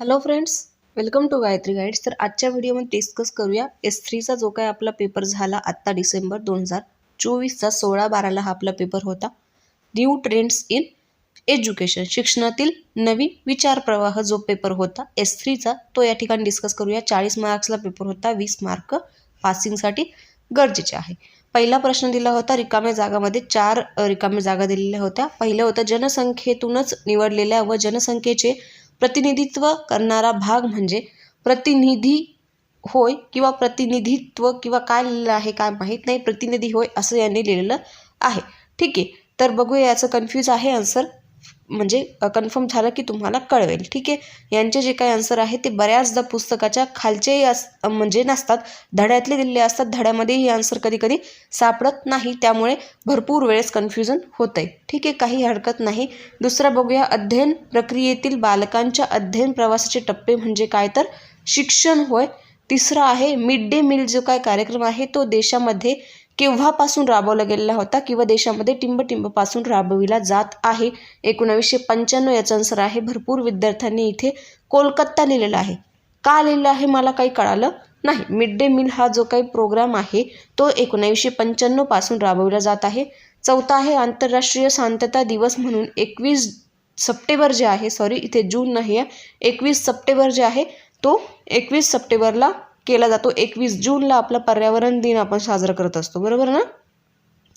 Hello friends welcome to Gayatri guides तर आजच्या व्हिडिओमध्ये डिस्कस करूया एस थ्रीचा जो काय आपला पेपर झाला आत्ता डिसेंबर दोन हजार चोवीसचा सोळा बाराला हा आपला पेपर होता. न्यू ट्रेंड्स इन एज्युकेशन शिक्षणातील नवीन विचार प्रवाह जो पेपर होता एस थ्रीचा तो या ठिकाणी डिस्कस करूया. चाळीस मार्क्सला पेपर होता वीस मार्क पासिंगसाठी गरजेचे आहे. पहिला प्रश्न दिला होता रिकाम्या जागामध्ये चार रिकाम्या जागा दिलेल्या होत्या. पहिलं होतं जनसंख्येतूनच निवडलेल्या व जनसंख्येचे प्रतिनिधित्व करणारा भाग म्हणजे प्रतिनिधी होय किंवा प्रतिनिधित्व किंवा काय लिहिलेलं आहे काय माहीत नाही प्रतिनिधी होय असं यांनी लिहिलेलं आहे. ठीक आहे तर बघूया याचं कन्फ्यूज आहे आन्सर म्हणजे कन्फर्म झालं की तुम्हाला कळवेल. ठीक आहे? यांचे जे काही आन्सर आहे ते बऱ्याचदा पुस्तकाच्या खालचेही अस म्हणजे नसतात. धड्यातले दिलेले असतात. धड्यामध्ये ही आन्सर कधी कधी सापडत नाही. त्यामुळे भरपूर वेळेस कन्फ्युजन होतं आहे ठीक आहे? काही हरकत नाही. दुसरा बघूया. अध्ययन प्रक्रियेतील बालकांच्या अध्ययन प्रवासाचे टप्पे म्हणजे काय? तर शिक्षण होय. तिसरा आहे मिड डे मील जो काय कार्यक्रम आहे तो देशामध्ये केव्हापासून राबवला गेलेला होता किंवा देशामध्ये टिंबटिंबपासून राबविला जात आहे? एकोणावीसशे पंच्याण्णव याचं आन्सर आहे. भरपूर विद्यार्थ्यांनी इथे कोलकाता लिहिलेला आहे. का लिहिलं आहे मला काही कळालं नाही. मिड डे मील हा जो काही प्रोग्राम आहे तो एकोणावीसशे पंच्याण्णवपासून राबवला जात आहे. चौथा आहे आंतरराष्ट्रीय शांतता दिवस म्हणून एकवीस सप्टेंबर जे आहे सॉरी इथे जून नाही आहे. एकवीस सप्टेंबर जे आहे तो एकवीस सप्टेंबरला केला जातो. एकवीस जूनला आपला पर्यावरण दिन आपण साजरा करत असतो. बरोबर ना?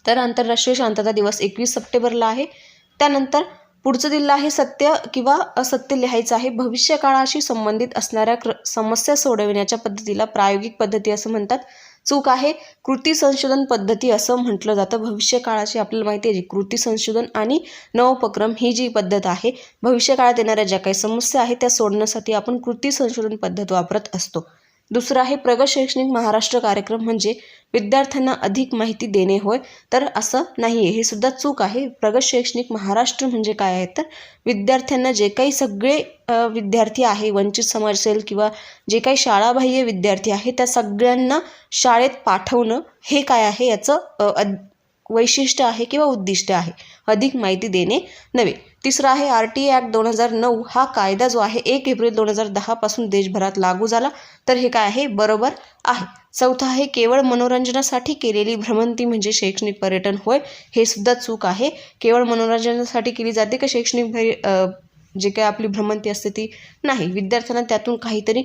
तर आंतरराष्ट्रीय शांतता दिवस एकवीस सप्टेंबरला आहे. त्यानंतर पुढचं दिलं आहे सत्य किंवा असत्य लिहायचं आहे. भविष्य काळाशी संबंधित असणाऱ्या क्र समस्या सोडविण्याच्या पद्धतीला प्रायोगिक पद्धती असं म्हणतात. चूक आहे. कृती संशोधन पद्धती असं म्हटलं जातं. भविष्यकाळाची आपल्याला माहिती आहे जी कृती संशोधन आणि नवोपक्रम ही जी पद्धत आहे भविष्य काळात येणाऱ्या ज्या काही समस्या आहेत त्या सोडण्यासाठी आपण कृती संशोधन पद्धत वापरत असतो. दुसरं आहे प्रगत शैक्षणिक महाराष्ट्र कार्यक्रम म्हणजे विद्यार्थ्यांना अधिक माहिती देणे होय. तर असं नाही आहे हे सुद्धा चूक आहे. प्रगत शैक्षणिक महाराष्ट्र म्हणजे काय आहे? तर विद्यार्थ्यांना जे काही सगळे विद्यार्थी आहे वंचित समाज असेल किंवा जे काही शाळाबाह्य विद्यार्थी आहे त्या सगळ्यांना शाळेत पाठवणं हे काय आहे? याचं अद- वैशिष्ट्य आहे किंवा उद्दिष्ट आहे? अधिक माहिती देणे नव्हे. तिसरा आहे आर टी ॲक्ट दोन हजार नऊ. हा कायदा जो आहे एक एप्रिल दोन हजार दहापासून देशभरात लागू झाला. तर हे काय आहे? बरोबर आहे. चौथा आहे केवळ मनोरंजनासाठी केलेली भ्रमंती म्हणजे शैक्षणिक पर्यटन. होय हे सुद्धा चूक आहे. केवळ मनोरंजनासाठी केली जाते का शैक्षणिक जे काय आपली भ्रमंती असते ती? नाही. विद्यार्थ्यांना त्यातून काहीतरी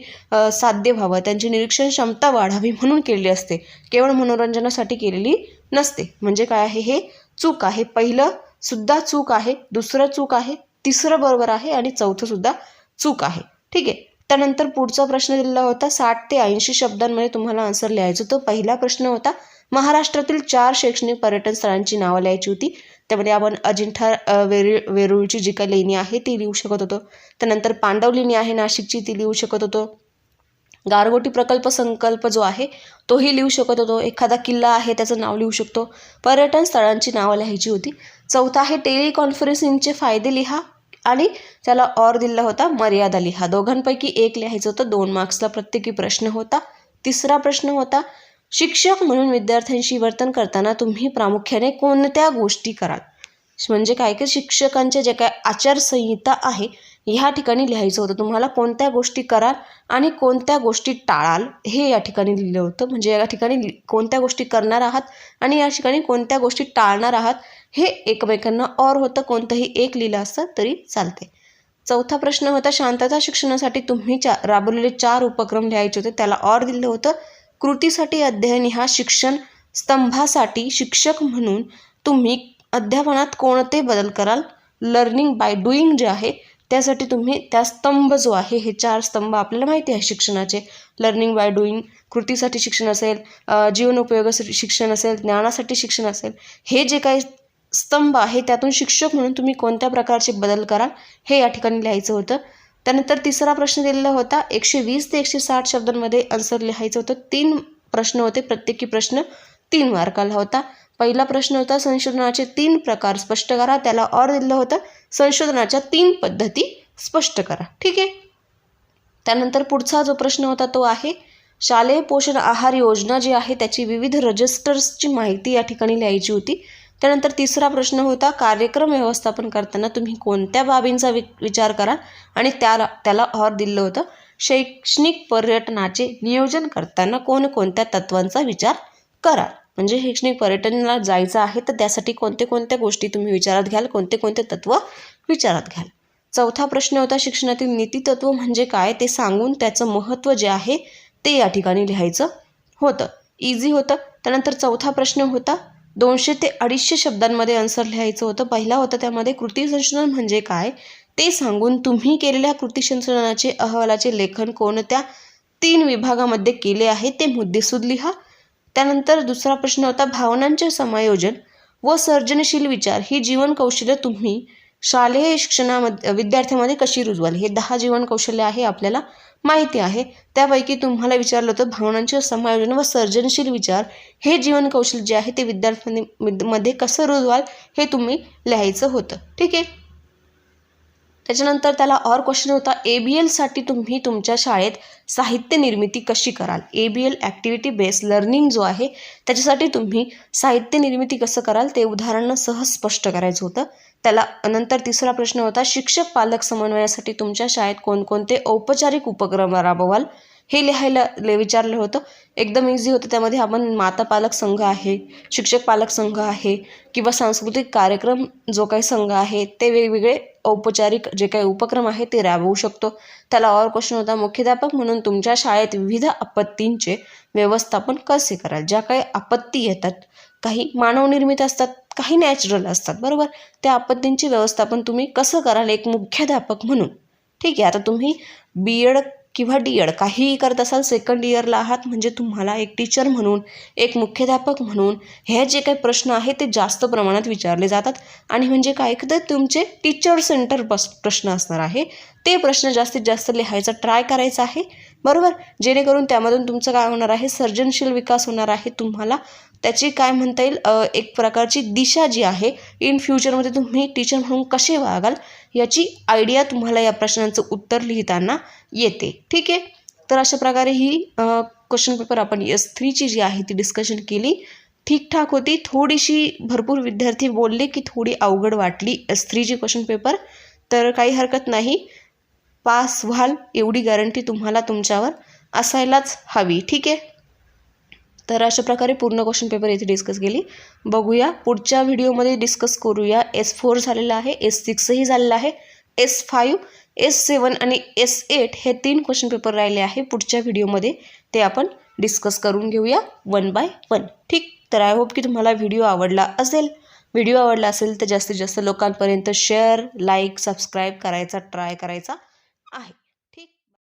साध्य व्हावं. त्यांची निरीक्षण क्षमता वाढावी म्हणून केलेली असते. केवळ मनोरंजनासाठी केलेली नसते. म्हणजे काय आहे हे? चूक आहे. पहिलं सुद्धा चूक आहे दुसरं चूक आहे तिसरं बरोबर आहे आणि चौथं सुद्धा चूक आहे. ठीक आहे? त्यानंतर पुढचा प्रश्न दिलेला होता साठ ते ऐंशी शब्दांमध्ये तुम्हाला आन्सर लिहायचं होतं. पहिला प्रश्न होता महाराष्ट्रातील चार शैक्षणिक पर्यटन स्थळांची नावं लिहायची होती. त्यामध्ये आपण अजिंठा वेरूळ वेरूळची जी काही लेणी आहे ती लिहू शकत होतो. त्यानंतर पांडव लेणी आहे नाशिकची ती लिहू शकत होतो. गारगोटी प्रकल्प संकल्प जो आहे तोही लिहू शकत होतो. एखादा किल्ला आहे त्याचं नाव लिहू शकतो. पर्यटन स्थळांची नावं लिहायची होती. चौथा आहे टेलिकॉन्फरन्सिंगचे फायदे लिहा आणि त्याला ऑर दिला होता मर्यादा लिहा. दोघांपैकी एक लिहायचं होतं दोन मार्क्सला प्रत्येकी प्रश्न होता. तिसरा प्रश्न होता शिक्षक म्हणून विद्यार्थ्यांशी वर्तन करताना तुम्ही प्रामुख्याने कोणत्या गोष्टी कराल? म्हणजे काय की शिक्षकांच्या जे काय आचारसंहिता आहे ह्या ठिकाणी लिहायचं होतं. तुम्हाला कोणत्या गोष्टी कराल आणि कोणत्या गोष्टी टाळाल हे या ठिकाणी लिहिलं होतं. म्हणजे या ठिकाणी लि- कोणत्या गोष्टी करणार आहात आणि या ठिकाणी कोणत्या गोष्टी टाळणार आहात हे एकमेकांना और होतं. कोणतंही एक लिहिलं असतं तरी चालते चौथा प्रश्न होता शांतता शिक्षणासाठी तुम्ही चा राबवलेले चार उपक्रम लिहायचे होते. त्याला और दिलं होतं. कृतीसाठी अध्ययन ह्या शिक्षण स्तंभासाठी शिक्षक म्हणून तुम्ही अध्यापनात कोणते बदल कराल? लर्निंग बाय डुईंग जे आहे त्यासाठी तुम्ही त्या स्तंभ जो आहे हे चार स्तंभ आपल्याला माहिती आहे शिक्षणाचे. लर्निंग बाय डुईंग कृतीसाठी शिक्षण असेल जीवन जीवनोपयोगासाठी शिक्षण असेल ज्ञानासाठी शिक्षण असेल हे जे काही स्तंभ आहे त्यातून शिक्षक म्हणून तुम्ही कोणत्या प्रकारचे बदल कराल हे या ठिकाणी लिहायचं होतं. त्यानंतर तिसरा प्रश्न दिलेला होता एकशे वीस ते एकशे साठ शब्दांमध्ये आन्सर लिहायचं होतं. तीन प्रश्न होते प्रत्येकी प्रश्न तीन मार्काला होता. पहिला प्रश्न होता संशोधनाचे तीन प्रकार स्पष्ट करा. त्याला और दिलं होतं. संशोधनाच्या तीन पद्धती स्पष्ट करा. ठीक आहे? त्यानंतर पुढचा जो प्रश्न होता तो आहे शालेय पोषण आहार योजना जी आहे त्याची विविध रजिस्टर्सची माहिती या ठिकाणी लिहायची होती. त्यानंतर तिसरा प्रश्न होता कार्यक्रम व्यवस्थापन करताना तुम्ही कोणत्या बाबींचा वि विचार करा आणि त्याला त्याला ऑर दिलं होतं. शैक्षणिक पर्यटनाचे नियोजन करताना कोणकोणत्या तत्वांचा विचार करा म्हणजे शैक्षणिक पर्यटनाला जायचं आहे तर त्यासाठी कोणते कोणत्या गोष्टी तुम्ही विचारात घ्याल कोणते कोणते तत्व विचारात घ्याल? चौथा प्रश्न होता शिक्षणातील नीतितत्व म्हणजे काय? ते सांगून त्याचं महत्त्व जे आहे ते या ठिकाणी लिहायचं होतं. इझी होतं. त्यानंतर चौथा प्रश्न होता दोनशे ते अडीचशे शब्दांमध्ये आन्सर लिहायचं होतं. पहिला होता त्यामध्ये कृती संशोधन म्हणजे काय? ते सांगून तुम्ही केलेल्या कृती संशोधनाचे अहवालाचे लेखन कोणत्या तीन विभागामध्ये केले आहे ते मुद्देसूद लिहा. त्यानंतर दुसरा प्रश्न होता भावनांचे समायोजन व सर्जनशील विचार. ही जीवन कौशल्य तुम्ही शालेय शिक्षणामध्ये विद्यार्थ्यांमध्ये कशी रुजवाल? हे दहा जीवन कौशल्य आहे आपल्याला माहिती आहे. त्यापैकी तुम्हाला विचारलं होतं भावनांचे समायोजन व सर्जनशील विचार. हे जीवन कौशल्य जे आहे ते विद्यार्थ्यांनी मध्ये कसं रुजवाल हे तुम्ही लिहायचं होतं. ठीक आहे? त्याच्यानंतर त्याला और क्वेश्चन होता ए बी एलसाठी तुम्ही तुमच्या शाळेत साहित्य निर्मिती कशी कराल? A B L activity based learning जो आहे त्याच्यासाठी तुम्ही साहित्य निर्मिती कसं कराल? ते उदाहरणं सहज स्पष्ट करायचं होतं. त्याला नंतर तिसरा प्रश्न होता शिक्षक पालक समन्वयासाठी तुमच्या शाळेत कोणकोणते औपचारिक उपक्रम राबवाल? हे लिहायला ले विचारलं होतं. एकदम इझी होतं. त्यामध्ये आपण माता पालक संघ आहे शिक्षक पालक संघ आहे किंवा सांस्कृतिक कार्यक्रम जो काही संघ आहे ते वेगवेगळे औपचारिक जे काही उपक्रम आहे ते राबवू शकतो. त्याला और क्वेश्चन होता मुख्याध्यापक म्हणून तुमच्या शाळेत विविध आपत्तींचे व्यवस्थापन कसे कराल? ज्या काही आपत्ती येतात काही मानवनिर्मित असतात काही नॅचरल असतात बरोबर? त्या आपत्तींचे व्यवस्थापन तुम्ही कसं कराल एक मुख्याध्यापक म्हणून? ठीक आहे आता तुम्ही बी एड किंवा डी एड काहीही करत असाल सेकंड इयरला आहात म्हणजे तुम्हाला एक टीचर म्हणून एक मुख्याध्यापक म्हणून हे जे काही प्रश्न आहेत ते जास्त प्रमाणात विचारले जातात. आणि म्हणजे काय तर तुमचे टीचर सेंटर पस प्रश्न असणार आहे. ते प्रश्न जास्तीत जास्त लिहायचा ट्राय करायचा आहे. बरोबर? जेणेकरून त्यामधून तुमचं काय होणार आहे? सर्जनशील विकास होणार आहे. तुम्हाला त्याची काय म्हणता येईल? एक प्रकारची दिशा जी आहे इन फ्युचरमध्ये तुम्ही टीचर म्हणून कसे वागाल याची आयडिया तुम्हाला या प्रश्नांचं उत्तर लिहिताना येते. ठीक आहे? तर अशा प्रकारे ही क्वेश्चन पेपर आपण एस थ्रीची जी आहे ती डिस्कशन केली. ठीकठाक होती. थोडीशी भरपूर विद्यार्थी बोलले की थोडी अवघड वाटली एस थ्रीची क्वेश्चन पेपर तर काही हरकत नाही. पास व्हाल एवढी गॅरंटी तुम्हाला तुमच्यावर असायलाच हवी. ठीक आहे? तर अशा प्रकारे पूर्ण क्वेश्चन पेपर इथे डिस्कस केली. बघूया पुढच्या व्हिडिओमध्ये डिस्कस करूया. एस फोर झालेला आहे एस सिक्सही झालेला आहे एस फाईव्ह एस सेवन आणि एस एट हे तीन क्वेश्चन पेपर राहिले आहे. पुढच्या व्हिडिओमध्ये ते आपण डिस्कस करून घेऊया वन बाय वन ठीक? तर आय होप की तुम्हाला व्हिडिओ आवडला असेल. व्हिडिओ आवडला असेल तर जास्तीत जास्त लोकांपर्यंत शेअर लाईक सबस्क्राईब करायचा ट्राय करायचा आहे.